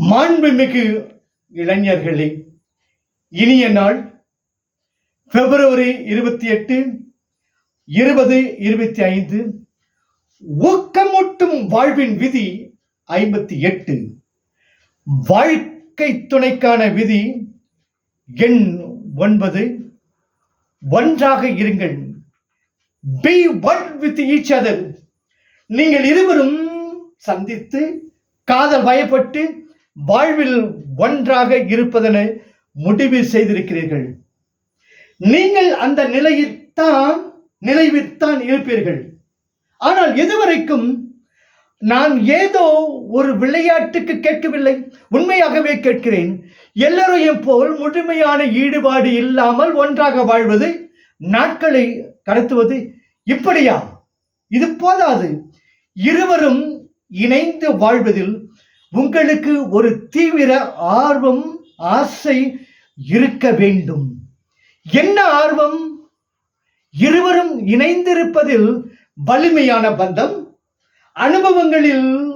மாண்புமிகு இளைஞர்களே இனிய நாள் பிப்ரவரி இருபத்தி எட்டு இருபது இருபத்தி ஐந்து ஊக்கமூட்டும் வாழ்வின் விதி ஐம்பத்தி எட்டு. வாழ்க்கை துணைக்கான விதி எண் ஒன்பது. ஒன்றாக இருங்கள். Be one with each other. நீங்கள் இருவரும் சந்தித்து காதல் பயப்பட்டு வாழ்வில் ஒன்றாக இருப்பதனை முடிவு செய்திருக்கிறீர்கள். நீங்கள் அந்த நிலையில்தான் நிலைவில்தான் இருப்பீர்கள். ஆனால் எதுவரைக்கும் நான் ஏதோ ஒரு விளையாட்டுக்கு கேட்கவில்லை. உண்மையாகவே கேட்கிறேன். எல்லோரையும் போல் முழுமையான ஈடுபாடு இல்லாமல் ஒன்றாக வாழ்வது நாட்களை கடத்துவது இப்படியா? இது போதாது. இருவரும் இணைந்து வாழ்வதில் உங்களுக்கு ஒரு தீவிர ஆர்வம் ஆசை இருக்க வேண்டும். என்ன ஆர்வம்? இருவரும் இணைந்திருப்பதில் வலிமையான பந்தம். அனுபவங்களில்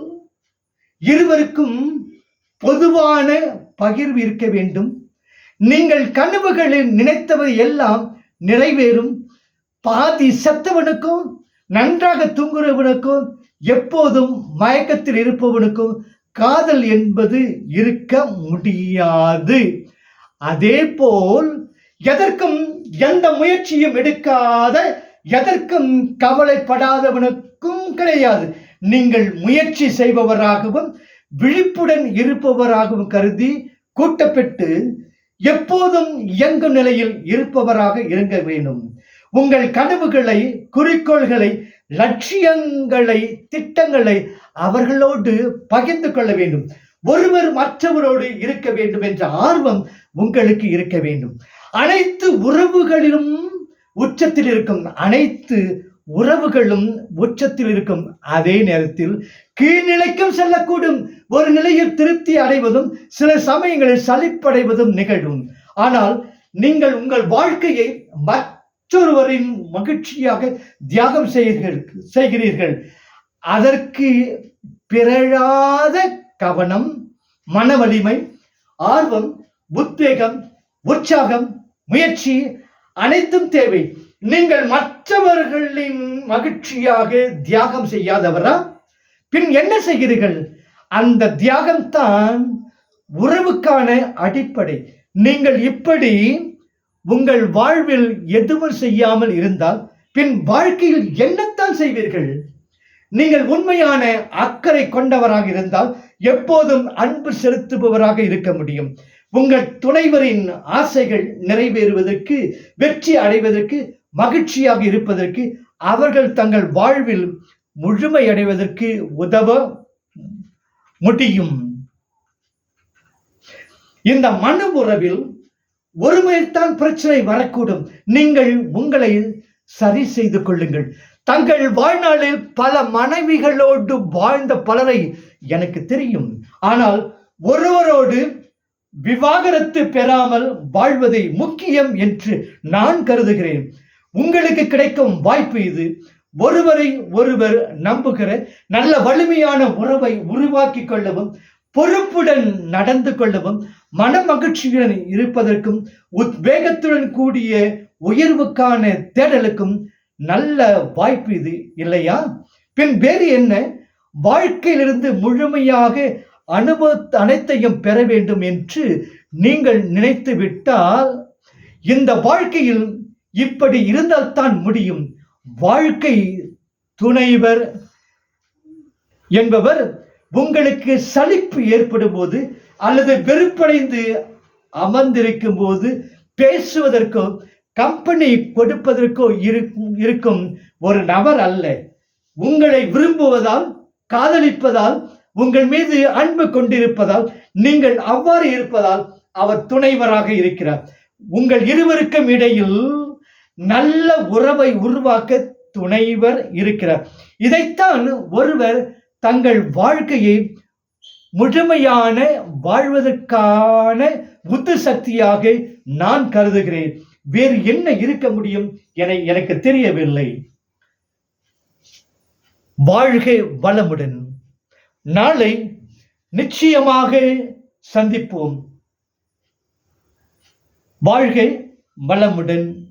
இருவருக்கும் பொதுவான பகிர்வு இருக்க வேண்டும். நீங்கள் கனவுகளில் நினைத்தவை எல்லாம் நிறைவேறும். பாதி செத்தவனுக்கும் நன்றாக தூங்குறவனுக்கும் எப்போதும் மயக்கத்தில் இருப்பவனுக்கும் காதல் என்பது இருக்க முடியாது. அதே போல் எதற்கும் எந்த முயற்சியும் எடுக்காத எதற்கும் கவலைப்படாதவனுக்கும் கிடையாது. நீங்கள் முயற்சி செய்பவராகவும் விழிப்புடன் இருப்பவராகவும் கருதி கூட்டப்பட்டு எப்போதும் இயங்கும் நிலையில் இருப்பவராக இருக்க வேண்டும். உங்கள் கனவுகளை குறிக்கோள்களை லட்சியங்களை திட்டங்களை அவர்களோடு பகிர்ந்து கொள்ள வேண்டும். ஒருவர் மற்றவரோடு இருக்க வேண்டும் என்ற ஆர்வம் உங்களுக்கு இருக்க வேண்டும். அனைத்து உறவுகளிலும் உச்சத்தில் இருக்கும் அனைத்து உறவுகளும் உச்சத்தில் இருக்கும் அதே நேரத்தில் கீழ்நிலைக்கும் செல்லக்கூடும். ஒரு நிலையில் திருப்தி அடைவதும் சில சமயங்களில் சலிப்படைவதும் நிகழும். ஆனால் நீங்கள் உங்கள் வாழ்க்கையை மற்றொருவரின் மகிழ்ச்சியாக தியாகம் செய்கிறீர்கள் செய்கிறீர்கள். அதற்கு பிறழாத கவனம் மன வலிமை ஆர்வம் உத்வேகம் உற்சாகம் முயற்சி அனைத்தும் தேவை. நீங்கள் மற்றவர்களின் மகிழ்ச்சியாக தியாகம் செய்யாதவரா? பின் என்ன செய்கிறீர்கள்? அந்த தியாகம்தான் உறவுக்கான அடிப்படை. நீங்கள் இப்படி உங்கள் வாழ்வில் எதுவும் செய்யாமல் இருந்தால் பின் வாழ்க்கையில் என்னத்தான் செய்வீர்கள்? நீங்கள் உண்மையான அக்கறை கொண்டவராக இருந்தால் எப்போதும் அன்பு செலுத்துபவராக இருக்க முடியும். உங்கள் துணைவரின் ஆசைகள் நிறைவேறுவதற்கு வெற்றி அடைவதற்கு மகிழ்ச்சியாக இருப்பதற்கு அவர்கள் தங்கள் வாழ்வில் முழுமையடைவதற்கு உதவ முடியும். இந்த மன உறவில் ஒருமையில்தான் பிரச்சனை வரக்கூடும். நீங்கள் உங்களை சரி செய்து கொள்ளுங்கள். தங்கள் வாழ்நாளில் பல மனைவிகளோடு வாழ்ந்த பலரை எனக்கு தெரியும். ஆனால் ஒருவரோடு விவாகரத்து பெறாமல் வாழ்வதை முக்கியம் என்று நான் கருதுகிறேன். உங்களுக்கு கிடைக்கும் வாய்ப்பு இது. ஒருவரை ஒருவர் நம்புகிற நல்ல வலிமையான உறவை உருவாக்கி கொள்ளவும் பொறுப்புடன் நடந்து கொள்ளவும் மன மகிழ்ச்சியுடன் இருப்பதற்கும் உத்வேகத்துடன் கூடிய உயர்வுக்கான தேடலுக்கும் நல்ல வாய்ப்பு இது இல்லையா? பின் வேறு என்ன? வாழ்க்கையிலிருந்து முழுமையாக அனுபவ அனைத்தையும் பெற வேண்டும் என்று நீங்கள் நினைத்து விட்டால் இந்த வாழ்க்கையில் இப்படி இருந்தால்தான் முடியும். வாழ்க்கை துணைவர் என்பவர் உங்களுக்கு சலிப்பு ஏற்படும் போது அல்லது வெறுப்படைந்து அமர்ந்திருக்கும் போது பேசுவதற்கோ கம்பெனி கொடுப்பதற்கோ இருக்கும் ஒரு நபர் அல்ல. உங்களை விரும்புவதால் காதலிப்பதால் உங்கள் மீது அன்பு கொண்டிருப்பதால் நீங்கள் அவ்வாறு இருப்பதால் அவர் துணைவராக இருக்கிறார். உங்கள் இருவருக்கும் இடையில் நல்ல உறவை உருவாக்க துணைவர் இருக்கிறார். இதைத்தான் ஒருவர் தங்கள் வாழ்க்கையை முழுமையான வாழ்வதற்கான புத்து சக்தியாக நான் கருதுகிறேன். வேறு என்ன இருக்க முடியும் என எனக்கு தெரியவில்லை. வாழ்க வளமுடன். நாளை நிச்சயமாக சந்திப்போம். வாழ்கை வளமுடன்.